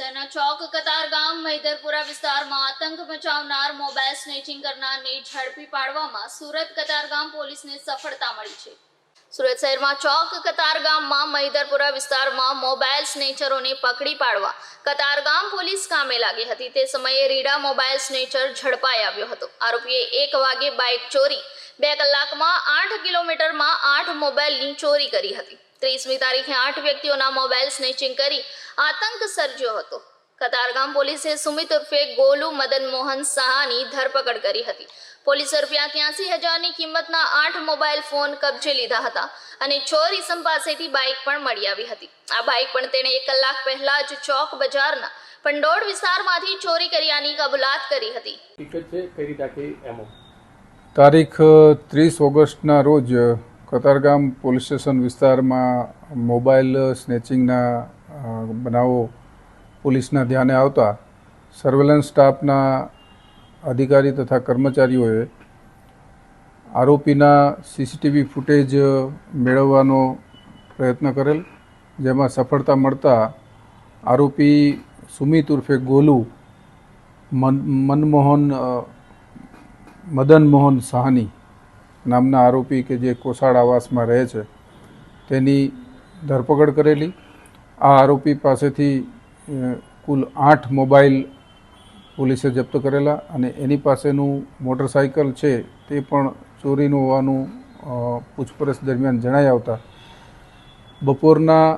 શહેરના ચોક કતાર ગામ મહિધરપુરા વિસ્તારમાં આતંક મચાવનાર મોબાઈલ સ્નેચિંગ કરનારને ઝડપી પાડવામાં સુરત કતારગામ પોલીસને સફળતા મળી છે. સુરત શહેરમાં ચોક કતારગામમાં મૈદરપુરા વિસ્તારમાં મોબાઈલ સ્નેચરોને પકડી પાડવા કતારગામ પોલીસ કામે લાગી હતી. તે સમયે રીડા મોબાઈલ સ્નેચર ઝડપાઈ આવ્યો હતો. આરોપીએ એક વાગે બાઇક ચોરી બે કલાકમાં આઠ કિલોમીટરમાં આઠ મોબાઈલની ચોરી કરી હતી. ત્રીસમી તારીખે આઠ વ્યક્તિઓના મોબાઈલ સ્નેચિંગ કરી આતંક સર્જ્યો હતો. કતારગામ પોલીસે સુમિત ઉર્ફે ગોલુ મદન મોહન સાહાની ધરપકડ કરી હતી. પોલીસે રૂપિયા ત્યાસી હજારની કિંમતના આઠ મોબાઈલ ફોન કબજે લીધા હતા અને ચોર ઇસમ પાસેથી બાઇક પણ મળી આવી હતી. આ બાઇક પણ તેણે એક કલાક પહેલા જ ચોક બજારના પંડોળ વિસ્તારમાંથી ચોરી કર્યાની કબૂલાત કરી હતી. છે કરી રાખી એમો તારીખ ત્રીસ ઓગસ્ટના રોજ કતારગામ પોલીસ સ્ટેશન વિસ્તારમાં મોબાઈલ સ્નેચિંગના બનાવો પોલીસના ધ્યાને આવતા સર્વેલન્સ સ્ટાફના અધિકારી તથા કર્મચારીઓએ આરોપીના સીસીટીવી ફૂટેજ મેળવવાનો પ્રયત્ન કરેલ, જેમાં સફળતા મળતા આરોપી સુમિત ઉર્ફે ગોલુ મન, મનમોહન મદન મોહન સાહની નામના આરોપી કે જે કોસાડ આવાસમાં રહે છે, તેની ધરપકડ કરેલી. આ આરોપી પાસેથી કુલ આઠ મોબાઈલ પોલીસે જપ્ત કરેલા અને એની પાસેનું મોટરસાઇકલ છે તે પણ ચોરીનું હોવાનું પૂછપરછ દરમિયાન જણાઈ આવતા. બપોરના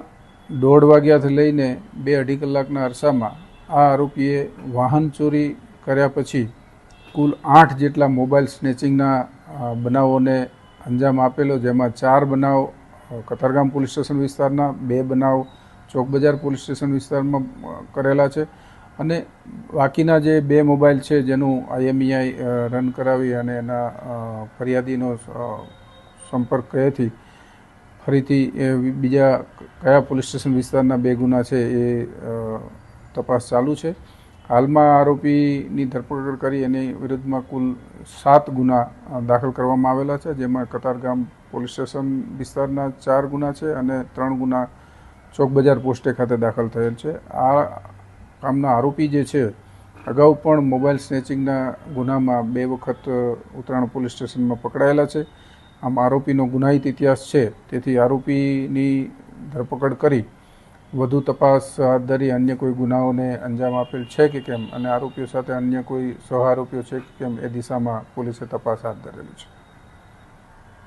દોઢ વાગ્યાથી લઈને બે અઢી કલાકના અરસામાં આ આરોપીએ વાહન ચોરી કર્યા પછી કુલ આઠ જેટલા મોબાઈલ સ્નેચિંગના બનાવોને અંજામ આપેલો, જેમાં ચાર બનાવ કતારગામ પોલીસ સ્ટેશન વિસ્તારના, બે બનાવ ચોકબજાર પોલીસ સ્ટેશન વિસ્તારમાં કરેલા છે. અને બાકીના જે બે મોબાઈલ છે, જેનું આઈએમઈઆઈ રન કરાવી અને એના ફરિયાદીનો સંપર્ક કહેથી ફરીથી એ બીજા કયા પોલીસ સ્ટેશન વિસ્તારના બે ગુના છે એ તપાસ ચાલુ છે. હાલમાં આરોપીની ધરપકડ કરી એની વિરુદ્ધમાં કુલ સાત ગુના દાખલ કરવામાં આવેલા છે, જેમાં કતારગામ પોલીસ સ્ટેશન વિસ્તારના ચાર ગુના છે અને ત્રણ ગુના ચોક બજાર પોસ્ટે ખાતે દાખલ થયેલ છે. આ કામના આરોપી જે છે, અગાઉ પણ મોબાઈલ સ્નેચિંગના ગુનામાં બે વખત ઉત્તરાયણ પોલીસ સ્ટેશનમાં પકડાયેલા છે. આમ આરોપીનો ગુનાહિત ઇતિહાસ છે, તેથી આરોપીની ધરપકડ કરી વધુ તપાસ હાથ ધરી અન્ય કોઈ ગુનાઓને અંજામ આપેલ છે કે કેમ? અને આરોપીઓ સાથે અન્ય કોઈ સહ આરોપીઓ છે કે કેમ? એ દિશામાં પોલીસે તપાસ હાથ ધરેલી છે.